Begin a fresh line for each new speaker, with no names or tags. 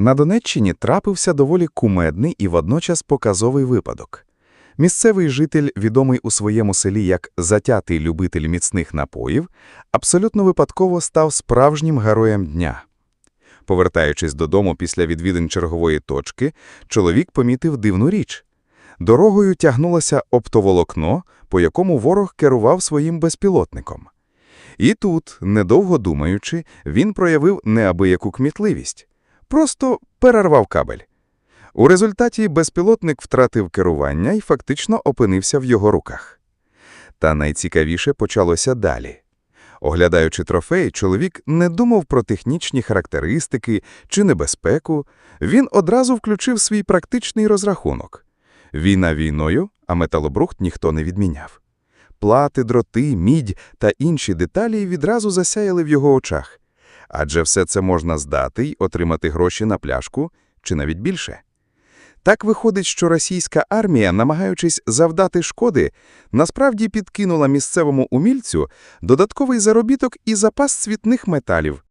На Донеччині трапився доволі кумедний і водночас показовий випадок. Місцевий житель, відомий у своєму селі як затятий любитель міцних напоїв, абсолютно випадково став справжнім героєм дня. Повертаючись додому після відвідин чергової точки, чоловік помітив дивну річ. Дорогою тягнулося оптоволокно, по якому ворог керував своїм безпілотником. І тут, недовго думаючи, він проявив неабияку кмітливість. Просто перервав кабель. У результаті безпілотник втратив керування і фактично опинився в його руках. Та найцікавіше почалося далі. Оглядаючи трофей, чоловік не думав про технічні характеристики чи небезпеку, він одразу включив свій практичний розрахунок. Війна війною, а металобрухт ніхто не відміняв. Плати, дроти, мідь та інші деталі відразу засяяли в його очах. Адже все це можна здати й отримати гроші на пляшку, чи навіть більше. Так виходить, що російська армія, намагаючись завдати шкоди, насправді підкинула місцевому умільцю додатковий заробіток і запас цвітних металів.